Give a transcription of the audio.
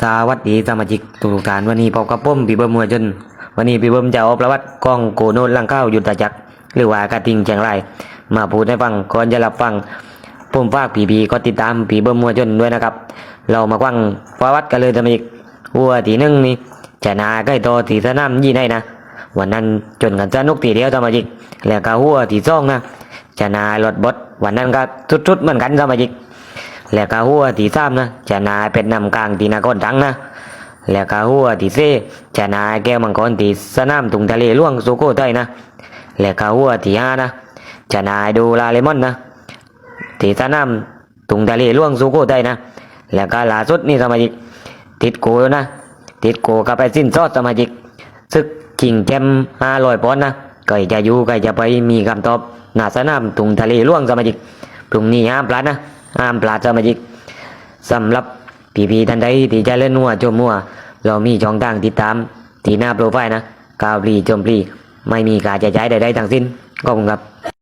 สวัสดีสมาชิกทุกท่านวันนี้พบกับผมปีเบิ้มมวจน วันนี้ปีเบิ้มจะเอาประวัติกองโกโนนลังข้าวยุทธจักรหรือว่ากระทิงเชียงรายมาพูดให้ฟังก่อนจะรับฟังผมฝากปีปีก็ติดตามปีเบิ้มมวจนด้วยนะครับ เรามาฟังประวัติกันเลยสมาชิกวัวทีหนึ่งนี่ชนะใกล้โตอที่สนามยี่ในนะวันนั้นจนกันสนุกทีเดียวสมาชิกแล้วก็วัวที่สองนะชนะรถบดวันนั้นก็สุดๆเหมือนกันสมาชิก แล้วก็หัวที่สามนะชนะเป็ดนำกลางที่นครตรังนะแล้วก็หัวที่สี่ชนะแก้วมังกรที่สนามตุงทะเลล่วงสุโขทัยนะแล้วก็หัวที่ห้านะชนะดูลาเลมอนนะที่สนามตุงทะเลล่วงสุโขทัยนะแล้วก็ล่าสุดนี่สมาชิกติดโกนะ ติดโกกับไปสิ้นซอดสมาชิกซึกชิงแชมห้าร้อยปอนนะใครจะอยู่ใครจะไปมีคำตอบหน้าสนามตุงทะเลล่วงสมาชิกพรุ่งนี้ห้ามพลาดนะ ห้ามปลาดสมาชิกสำหรับพี่ๆท่านใดที่จะเล่นมัวชมมัว เรามีช่องทางติดตาม ที่หน้าโปรไฟล์นะกาวปลีจมปลีไม่มีการจะใช้ใดๆทั้งสิ้นขอบคุณครับ